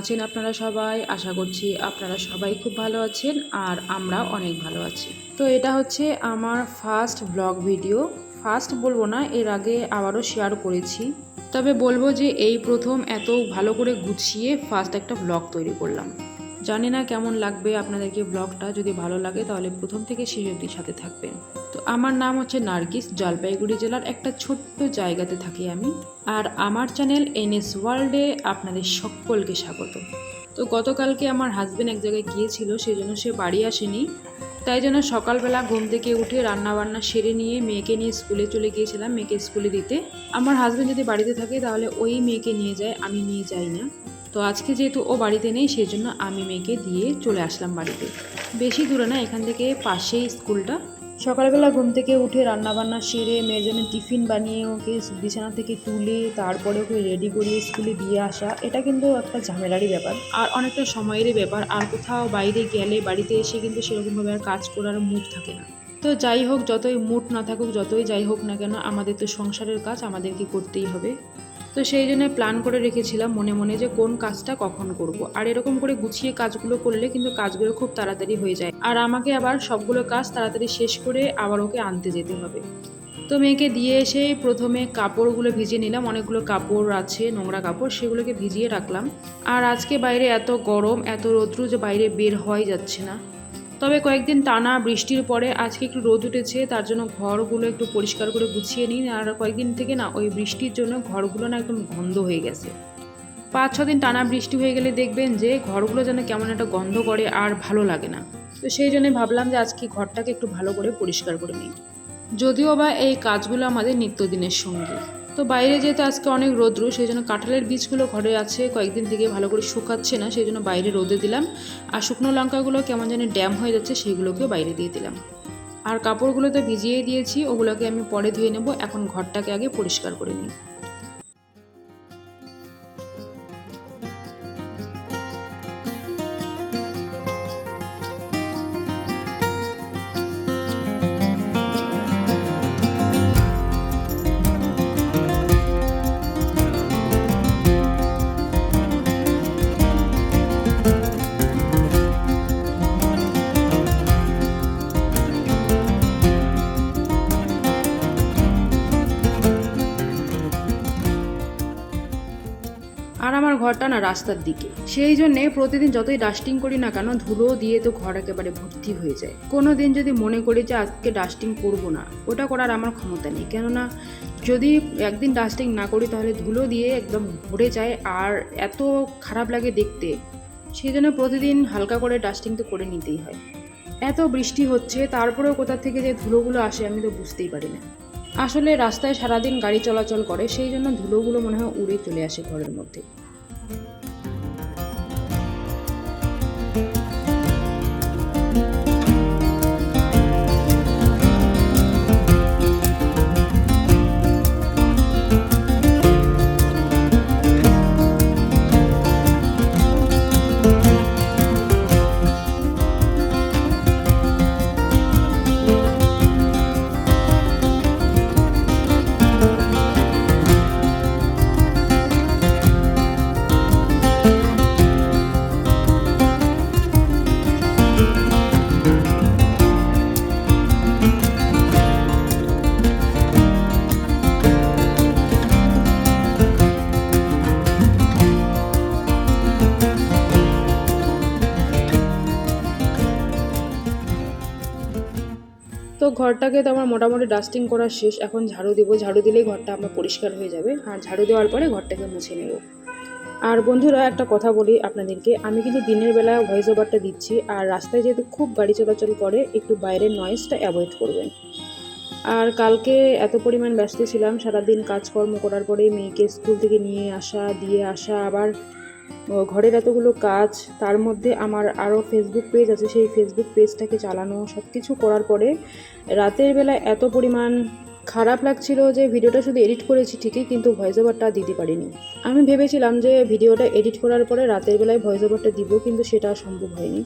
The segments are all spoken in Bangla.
আছেন আপনারা সবাই, আশা করছি আপনারা সবাই খুব ভালো আছেন আর আমরা অনেক ভালো আছি। তো এটা হচ্ছে আমার ফার্স্ট ব্লগ ভিডিও। ফার্স্ট বলব না, এর আগে আবারও শেয়ার করেছি। তবে বলব যে এই প্রথম এত ভালো করে গুছিয়ে ফার্স্ট একটা ব্লগ তৈরি করলাম। জানি না কেমন লাগবে আপনাদেরকে ব্লগটা, যদি ভালো লাগে তাহলে প্রথম থেকে শেষ অবধি সাথে থাকবেন। আমার নাম হচ্ছে নার্গিস, জলপাইগুড়ি জেলার একটা ছোট্ট জায়গাতে থাকি আমি। আর আমার চ্যানেল এনএস ওয়ার্ল্ডে আপনাদের সকলকে স্বাগত। তো গতকালকে আমার হাজব্যান্ড এক জায়গায় গিয়েছিল সেই জন্য সে বাড়ি আসেনি। তাই জন্য সকালবেলা ঘুম থেকে উঠে রান্না বান্না সেরে নিয়ে মেয়েকে নিয়ে স্কুলে চলে গিয়েছিলাম, মেয়েকে স্কুলে দিতে। আমার হাজব্যান্ড যদি বাড়িতে থাকে তাহলে ওই মেয়েকে নিয়ে যায়, আমি নিয়ে যাই না। তো আজকে যেহেতু ও বাড়িতে নেই সেই জন্য আমি মেয়েকে দিয়ে চলে আসলাম বাড়িতে। বেশি দূরে না, এখান থেকে পাশেই স্কুলটা। সকালবেলা ঘুম থেকে উঠে রান্নাবান্না সেরে মেয়ের জন্য টিফিন বানিয়ে ওকে বিছানা থেকে তুলে তারপরে ওকে রেডি করিয়ে স্কুলে দিয়ে আসা, এটা কিন্তু একটা ঝামেলারই ব্যাপার। আর অনেকটা সময়েরই ব্যাপার, আর কোথাও বাইরে গেলে বাড়িতে এসে কিন্তু সেরকমভাবে আর কাজ করার মুড থাকে না। তো যাই হোক, যতই মুড না থাকুক, যতই যাই হোক না কেন, আমাদের তো সংসারের কাজ আমাদেরকে করতেই হবে। তো সেই জন্য প্ল্যান করে রেখেছিলাম মনে মনে যে কোন কাজটা কখন করব। আর এরকম করে গুছিয়ে কাজগুলো করলে কিন্তু কাজগুলো খুব তাড়াতাড়ি হয়ে যায়। আর আমাকে আবার সবগুলো কাজ তাড়াতাড়ি শেষ করে আবার ওকে আনতে যেতে হবে। তো মেয়েকে দিয়ে এসে প্রথমে কাপড়গুলো ভিজিয়ে নিলাম। অনেকগুলো কাপড় আছে, নোংরা কাপড়, সেগুলোকে ভিজিয়ে রাখলাম। আর আজকে বাইরে এত গরম, এত রৌদ্র যে বাইরে বের হওয়াই যাচ্ছে না। তবে কয়েকদিন টানা বৃষ্টির পরে আজকে একটু রোদ উঠেছে, তার জন্য ঘরগুলো একটু পরিষ্কার করে গুছিয়ে নিন। আর কয়েকদিন থেকে না ওই বৃষ্টির জন্য ঘরগুলো না একদম গন্ধ হয়ে গেছে। পাঁচ, ছদিন টানা বৃষ্টি হয়ে গেলে দেখবেন যে ঘরগুলো যেন কেমন একটা গন্ধ করে আর ভালো লাগে না। তো সেই জন্য ভাবলাম যে আজকে ঘরটাকে একটু ভালো করে পরিষ্কার করে নিই। যদিও বা এই কাজগুলো আমাদের নিত্যদিনের সঙ্গী। তো বাইরে যেহেতু আজকে অনেক রোদ্রু সেই জন্য কাঁঠালের বীজগুলো ঘরে আছে, কয়েকদিন থেকে ভালো করে শুকাচ্ছে না সেই জন্য বাইরে রোদে দিলাম। আর শুকনো লঙ্কাগুলো কেমন জানি ড্যাম হয়ে যাচ্ছে সেইগুলোকেও বাইরে দিয়ে দিলাম। আর কাপড়গুলো তো ভিজিয়েই দিয়েছি, ওগুলোকে আমি পরে ধুয়ে নেব, এখন ঘরটাকে আগে পরিষ্কার করে নিই। রাস্তার দিকে। সেই জন্যে প্রতিদিন যতই ডাস্টিং করি না কেন, ধুলো দিয়ে তো ঘর একেবারে ভর্তি হয়ে যায়। কোনো দিন যদি মনে করি যে আজকে ডাস্টিং করব না, ওটা করার আমার ক্ষমতা নেই। কেননা, যদি একদিন ডাস্টিং না করি, তাহলে ধুলো দিয়ে একদম ভরে যায় আর এত খারাপ লাগে দেখতে। সেই জন্য প্রতিদিন হালকা করে ডাস্টিং তো করে নিতেই হয়। এত বৃষ্টি হচ্ছে, তারপরেও কোথা থেকে যে ধুলোগুলো আসে আমি তো বুঝতেই পারি না। আসলে রাস্তায় সারাদিন গাড়ি চলাচল করে, সেই জন্য ধুলোগুলো মনে হয় উড়ে চলে আসে ঘরের মধ্যে। ঘরটাকে তো আমার মোটামুটি ডাস্টিং করা শেষ। এখন ঝাড়ু দেবো, ঝাড়ু দিলেই ঘরটা আমার পরিষ্কার হয়ে যাবে। আর ঝাড়ু দেওয়ার পরে ঘরটাকে মুছে নেব। আর বন্ধুরা, একটা কথা বলি আপনাদেরকে। আমি কিন্তু দিনের বেলা ভয়েস ওভারটা দিচ্ছি। আর রাস্তায় যেহেতু খুব গাড়ি চলাচল করে, একটু বাইরের নয়েজটা অ্যাভয়েড করবেন। আর কালকে এত পরিমাণ ব্যস্ত ছিলাম। সারাদিন কাজকর্ম করার পরে মেয়েকে স্কুল থেকে নিয়ে আসা, দিয়ে আসা, আবার ঘরের এতগুলো কাজ, তার মধ্যে আমার আরও ফেসবুক পেজ আছে, সেই ফেসবুক পেজটাকে চালানো সব কিছু করার পরে রাতের বেলা এত পরিমাণ খারাপ লাগছিল যে ভিডিওটা শুধু এডিট করেছি ঠিকই, কিন্তু ভয়েস ওভারটা দিতে পারিনি। আমি ভেবেছিলাম যে ভিডিওটা এডিট করার পরে রাতের বেলায় ভয়েস ওভারটা দিব, কিন্তু সেটা সম্ভব হয়নি।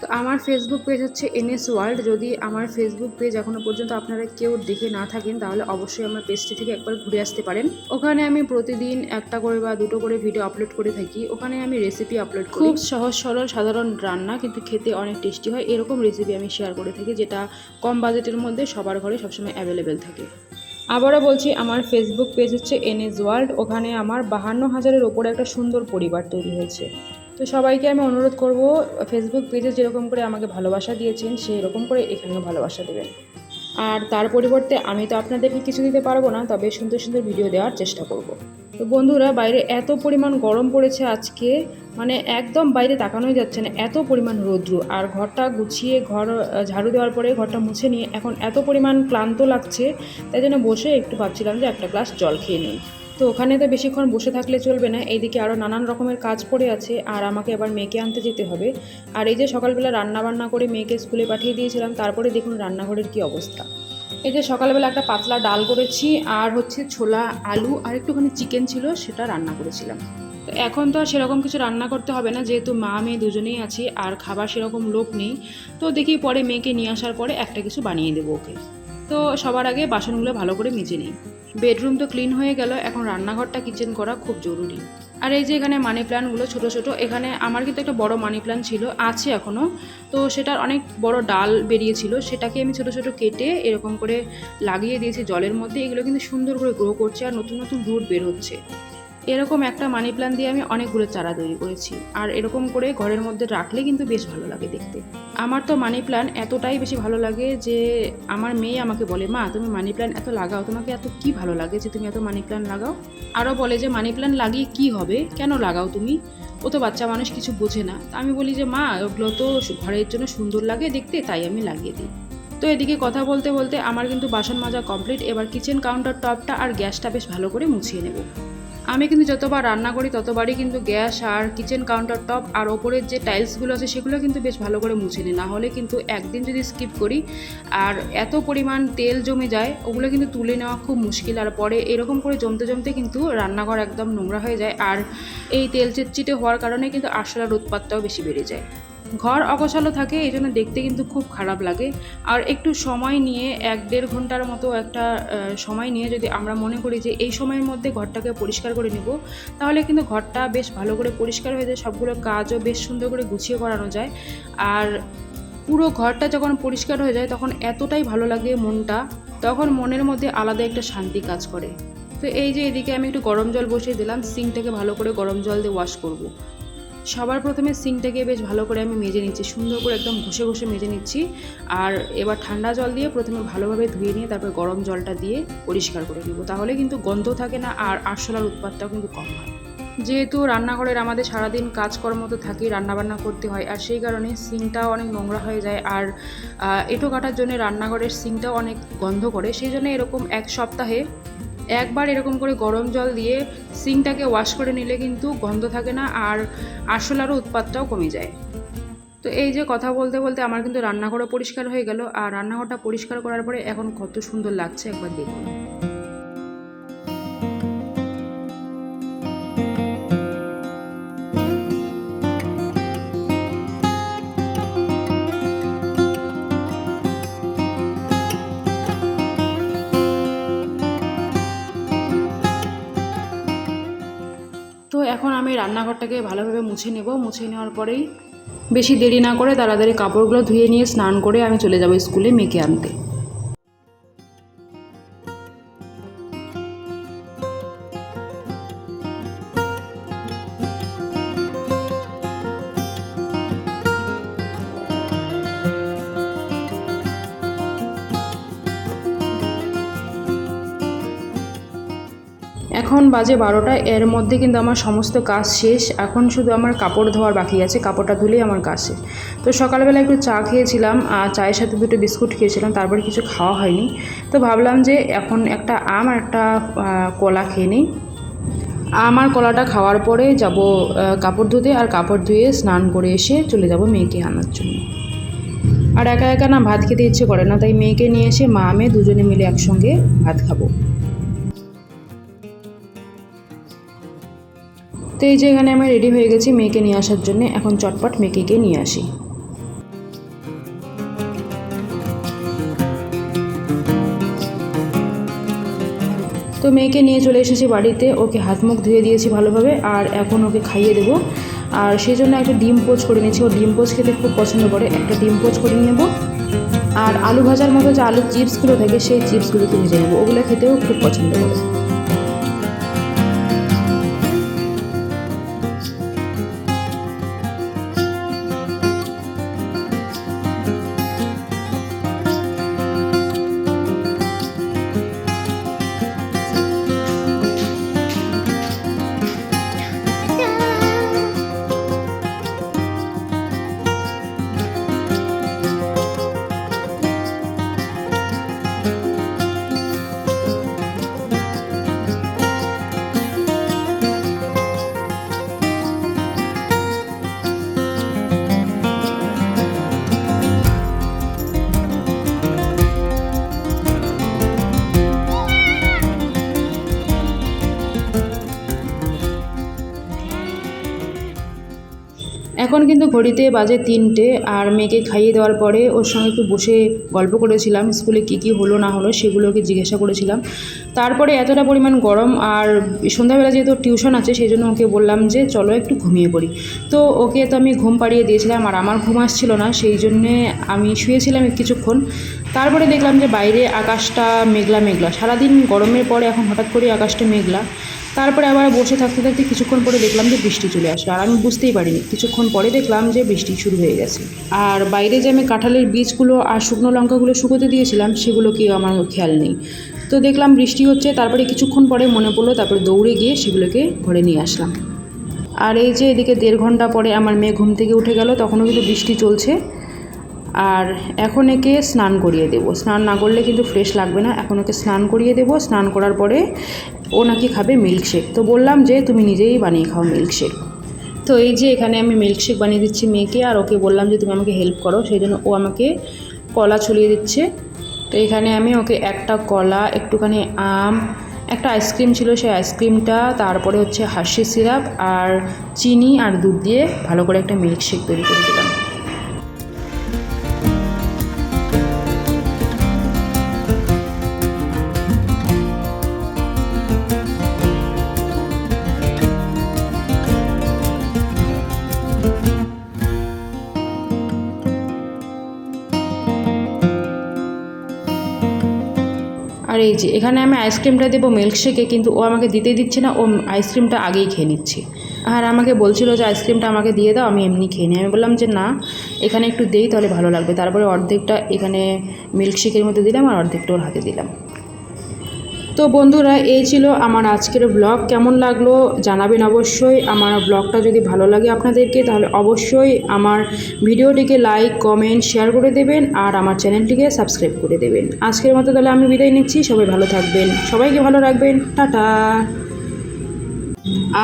তো আমার ফেসবুক পেজ হচ্ছে এনএস ওয়ার্ল্ড যদি আমার ফেসবুক পেজ এখনও পর্যন্ত আপনারা কেউ দেখে না থাকেন, তাহলে অবশ্যই আমার পেজটি থেকে একবার ঘুরে আসতে পারেন। ওখানে আমি প্রতিদিন একটা করে বা দুটো করে ভিডিও আপলোড করে থাকি। ওখানে আমি রেসিপি আপলোড করি। খুব সহজ, সরল, সাধারণ রান্না, কিন্তু খেতে অনেক টেস্টি হয়। এরকম রেসিপি আমি শেয়ার করে থাকি, যেটা কম বাজেটের মধ্যে সবার ঘরে সবসময় অ্যাভেলেবেল থাকে। আবারও বলছি, আমার ফেসবুক পেজ হচ্ছে এনএস ওয়ার্ল্ড ওখানে আমার বাহান্ন হাজারের ওপরে একটা সুন্দর পরিবার তৈরি হয়েছে। তো সবাইকে আমি অনুরোধ করব ফেসবুক পেজে যেরকম করে আমাকে ভালোবাসা দিয়েছেন সেই রকম করে এখানেও ভালোবাসা দেবেন। আর তার পরিবর্তে আমি তো আপনাদেরকে কিছু দিতে পারব না, তবে সুন্দর সুন্দর ভিডিও দেওয়ার চেষ্টা করব। তো বন্ধুরা, বাইরে এত পরিমাণ গরম পড়েছে আজকে মানে একদম বাইরে তাকানোই যাচ্ছে না, এত পরিমাণ রৌদ্র। আর ঘরটা গুছিয়ে, ঘর ঝাড়ু দেওয়ার পরে ঘরটা মুছে নিয়ে এখন এত পরিমাণ ক্লান্ত লাগছে, তাই জন্য বসে একটু ভাবছিলাম যে একটা গ্লাস জল খেয়ে নিই। তো ওখানে তো বেশিক্ষণ বসে থাকলে চলবে না, এইদিকে আরও নানান রকমের কাজ পড়ে আছে, আর আমাকে এবার মেয়েকে আনতে যেতে হবে। আর এই যে সকালবেলা রান্না বান্না করে মেয়েকে স্কুলে পাঠিয়ে দিয়েছিলাম, তারপরে দেখুন রান্নাঘরের কি অবস্থা। এই যে সকালবেলা একটা পাতলা ডাল করেছি, আর হচ্ছে ছোলা, আলু, আর একটুখানি চিকেন ছিল, সেটা রান্না করেছিলাম। তো এখন তো আর সেরকম কিছু রান্না করতে হবে না, যেহেতু মা, মেয়ে দুজনেই আছি, আর খাবার সেরকম লোক নেই। তো দেখি পরে মেয়েকে নিয়ে আসার পরে একটা কিছু বানিয়ে দেবো ওকে। তো সবার আগে বাসনগুলো ভালো করে মেজে নিই। বেডরুম তো ক্লিন হয়ে গেল, এখন রান্নাঘরটা কিচেন করা খুব জরুরি। আর এই যে এখানে মানি প্ল্যান্টগুলো ছোট ছোট, এখানে আমার কিন্তু একটা বড় মানি প্ল্যান্ট ছিল, আছে এখনও তো সেটার অনেক বড় ডাল বেরিয়েছিল, সেটাকে আমি ছোট ছোট কেটে এরকম করে লাগিয়ে দিয়েছি জলের মধ্যে। এগুলো কিন্তু সুন্দর করে গ্রো করছে আর নতুন নতুন রুট বের হচ্ছে। এরকম একটা মানি প্ল্যান্ট দিয়ে আমি অনেকগুলো চারা তৈরি করেছি। আর এরকম করে ঘরের মধ্যে রাখলে কিন্তু বেশ ভালো লাগে দেখতে। আমার তো মানি প্ল্যান্ট এতটাই বেশি ভালো লাগে যে, আমার মেয়ে আমাকে বলে, মা, তুমি মানি প্ল্যান্ট এত লাগাও, তোমাকে এত কি ভালো লাগে যে তুমি এত মানি প্ল্যান্ট লাগাও? আরও বলে যে মানি প্ল্যান্ট লাগিয়ে কি হবে? কেন লাগাও তুমি? ও তো বাচ্চা মানুষ, কিছু বোঝে না। আমি বলি যে, মা, ওগুলো তো ঘরের জন্য সুন্দর লাগে দেখতে, তাই আমি লাগিয়ে দিই। তো এদিকে কথা বলতে বলতে আমার কিন্তু বাসন মাজা কমপ্লিট এবার কিচেন কাউন্টার টপটা আর গ্যাসটা বেশ ভালো করে মুছিয়ে নেব। আমি কিন্তু যতবার রান্না করি, ততবারই কিন্তু গ্যাস আর কিচেন কাউন্টার টপ আর ওপরের যে টাইলসগুলো আছে, সেগুলো কিন্তু বেশ ভালো করে মুছে নিই। নাহলে কিন্তু একদিন যদি স্কিপ করি আর এত পরিমাণ তেল জমে যায়, ওগুলো কিন্তু তুলে নেওয়া খুব মুশকিল। আর পরে এরকম করে জমতে জমতে কিন্তু রান্নাঘর একদম নোংরা হয়ে যায়। আর এই তেল চিটচিটে হওয়ার কারণে কিন্তু আরশোলার উৎপাতটাও বেশি বেড়ে যায়। ঘর অগোছালো থাকে, এই জন্য দেখতে কিন্তু খুব খারাপ লাগে। আর একটু সময় নিয়ে, এক দেড় ঘণ্টার মতো একটা সময় নিয়ে যদি আমরা মনে করি যে এই সময়ের মধ্যে ঘরটাকে পরিষ্কার করে নেব, তাহলে কিন্তু ঘরটা বেশ ভালো করে পরিষ্কার হয়ে যায়, সবগুলো কাজও বেশ সুন্দর করে গুছিয়ে করানো যায়। আর পুরো ঘরটা যখন পরিষ্কার হয়ে যায়, তখন এতটাই ভালো লাগে মনটা, তখন মনের মধ্যে আলাদা একটা শান্তি কাজ করে। তো এই যে এদিকে আমি একটু গরম জল বসিয়ে দিলাম, সিঙ্কটাকে ভালো করে গরম জল দিয়ে ওয়াশ করব। সবার প্রথমে সিঙ্কটাকে বেশ ভালো করে আমি মেজে নিচ্ছি, সুন্দর করে একদম ঘষে ঘষে মেজে নিচ্ছি। আর এবার ঠান্ডা জল দিয়ে প্রথমে ভালোভাবে ধুয়ে নিয়ে তারপর গরম জলটা দিয়ে পরিষ্কার করে নেব। তাহলে কিন্তু গন্ধ থাকে না আর আরশোলার উৎপাদটাও কিন্তু কম হয়। যেহেতু রান্নাঘরের আমাদের সারাদিন কাজকর্ম তো থাকি রান্নাবান্না করতে হয়, আর সেই কারণে সিঙ্কটাও অনেক নোংরা হয়ে যায়। আর এঁটো কাটার জন্য রান্নাঘরের সিঙ্কটাও অনেক গন্ধ করে, সেই জন্য এরকম এক সপ্তাহে একবার এরকম করে গরম জল দিয়ে সিংটাকে ওয়াশ করে নিলে কিন্তু গন্ধ থাকে না আর আসল আরশোলারও উৎপাতটাও কমে যায়। তো এই যে কথা বলতে বলতে আমার কিন্তু রান্নাঘরও পরিষ্কার হয়ে গেল আর রান্নাঘরটা পরিষ্কার করার পরে এখন কত সুন্দর লাগছে একবার দেখুন। আমি রান্নাঘরটাকে ভালোভাবে মুছে নেব। মুছে নেওয়ার পরেই বেশি দেরি না করে তাড়াতাড়ি কাপড়গুলো ধুয়ে নিয়ে স্নান করে আমি চলে যাব স্কুলে মেয়েকে আনতে। এখন বাজে বারোটা, এর মধ্যে কিন্তু আমার সমস্ত কাজ শেষ। এখন শুধু আমার কাপড় ধোয়ার বাকি আছে, কাপড়টা ধুলেই আমার কাজ শেষ। তো সকালবেলা একটু চা খেয়েছিলাম, আর চায়ের সাথে দুটো বিস্কুট খেয়েছিলাম, তারপরে কিছু খাওয়া হয়নি। তো ভাবলাম যে এখন একটা আম আর একটা কলা খেয়ে নিই। আমার কলাটা খাওয়ার পরে যাব কাপড় ধুতে, আর কাপড় ধুয়ে স্নান করে এসে চলে যাব মেয়েকে আনার জন্য। আর একা একা না ভাত খেতে ইচ্ছে করে না, তাই মেয়েকে নিয়ে এসে মা মেয়ে দুজনে মিলে একসঙ্গে ভাত খাব। তো এই যে এখানে আমি রেডি হয়ে গেছি মেয়েকে নিয়ে আসার জন্য, এখন চটপট মেয়েকে গিয়ে নিয়ে আসি। তো মেয়েকে নিয়ে চলে এসেছি বাড়িতে, ওকে হাত মুখ ধুয়ে দিয়েছি ভালোভাবে, আর এখন ওকে খাইয়ে দেবো। আর সেই জন্য একটা ডিম পোচ করে নিয়েছি, ও ডিম পোচ খেতে খুব পছন্দ করে, একটা ডিম পোচ করে নেব। আর আলু ভাজার মতো যে আলুর চিপসগুলো থাকে, সেই চিপসগুলো তুলে নেব ওগুলো খেতেও খুব পছন্দ করে। এখন কিন্তু ঘড়িতে বাজে তিনটে আর মেয়েকে খাইয়ে দেওয়ার পরে ওর সঙ্গে একটু বসে গল্প করেছিলাম, স্কুলে কী কী হলো না হলো সেগুলোকে জিজ্ঞাসা করেছিলাম। তারপরে এতটা পরিমাণ গরম আর সন্ধ্যাবেলা যেহেতু টিউশন আছে সেই জন্য ওকে বললাম যে চলো একটু ঘুমিয়ে পড়ি। তো ওকে তো আমি ঘুম পাড়িয়ে দিয়েছিলাম আর আমার ঘুম আসছিল না, সেই জন্যে আমি শুয়েছিলাম কিছুক্ষণ। তারপরে দেখলাম যে বাইরে আকাশটা মেঘলা মেঘলা, সারাদিন গরমের পরে এখন হঠাৎ করে আকাশটা মেঘলা। তারপরে আবার বসে থাকতে থাকতে কিছুক্ষণ পরে দেখলাম যে বৃষ্টি চলে আসলো আর আমি বুঝতেই পারিনি। কিছুক্ষণ পরে দেখলাম যে বৃষ্টি শুরু হয়ে গেছে। আর বাইরে যে আমি কাঁঠালের বীজগুলো আর শুকনো লঙ্কাগুলো শুকোতে দিয়েছিলাম, সেগুলো কি আমার খেয়াল নেই। তো দেখলাম বৃষ্টি হচ্ছে, তারপরে কিছুক্ষণ পরে মনে পড়ল, তারপরে দৌড়ে গিয়ে সেগুলোকে ঘরে নিয়ে আসলাম। আর এই যে এদিকে দেড় ঘণ্টা পরে আমার মেয়ে ঘুম থেকে উঠে গেল, তখনও কিন্তু বৃষ্টি চলছে। আর এখন একে স্নান করিয়ে দেব। স্নান না করলে কিন্তু ফ্রেশ লাগবে না। এখন ওকে স্নান করিয়ে দেব। স্নান করার পরে ও নাকি খাবে মিল্কশেক তো বললাম যে তুমি নিজেই বানিয়ে খাও মিল্কশেক তো এই যে এখানে আমি মিল্কশেক বানিয়ে দিচ্ছি মেয়েকে আর ওকে বললাম যে তুমি আমাকে হেল্প করো। সেই জন্য ও আমাকে কলা ছড়িয়ে দিচ্ছে। তো এখানে আমি ওকে একটা কলা, একটুখানি আম, একটা আইসক্রিম ছিল সেই আইসক্রিমটা তারপরে হচ্ছে হাসি সিরাপ আর চিনি আর দুধ দিয়ে ভালো করে একটা মিল্কশেক তৈরি করে দিলাম। এই যে, এখানে আমি আইসক্রিমটা দেবো মিল্কশেকে কিন্তু ও আমাকে দিতে দিচ্ছে না, ও আইসক্রিমটা আগেই খেয়ে নিচ্ছে। আর আমাকে বলছিল যে আইসক্রিমটা আমাকে দিয়ে দাও, আমি এমনি খেয়ে নিই। আমি বললাম যে, না, এখানে একটু দেই, তাহলে ভালো লাগবে। তারপরে অর্ধেকটা এখানে মিল্কশেকের মধ্যে দিলাম, আর অর্ধেকটা ওর হাতে দিলাম। তো বন্ধুরা, এই ছিল আমার আজকের ব্লগ কেমন লাগল জানাবেন অবশ্যই। আমার ব্লগটা যদি ভালো লাগে আপনাদেরকে, তাহলে অবশ্যই আমার ভিডিওটিকে লাইক কমেন্ট শেয়ার করে দেবেন আর আমার চ্যানেলটিকে সাবস্ক্রাইব করে দেবেন। আজকের মতো তাহলে আমি বিদায় নিচ্ছি। সবাই ভালো থাকবেন। সবাইকে ভালো রাখবেন। টাটা।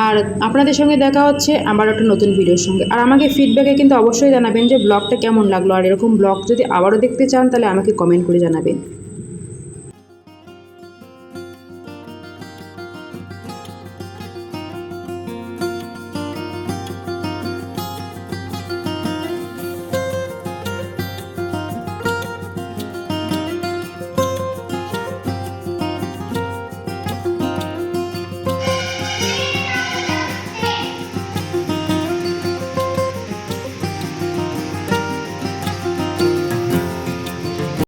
আর আপনাদের সঙ্গে দেখা হচ্ছে আমার একটা নতুন ভিডিওর সঙ্গে। আর আমাকে ফিডব্যাকে কিন্তু অবশ্যই জানাবেন যে ব্লগটা কেমন লাগল। আর এরকম ব্লগ যদি আবারও দেখতে চান, তাহলে আমাকে কমেন্ট করে জানাবেন।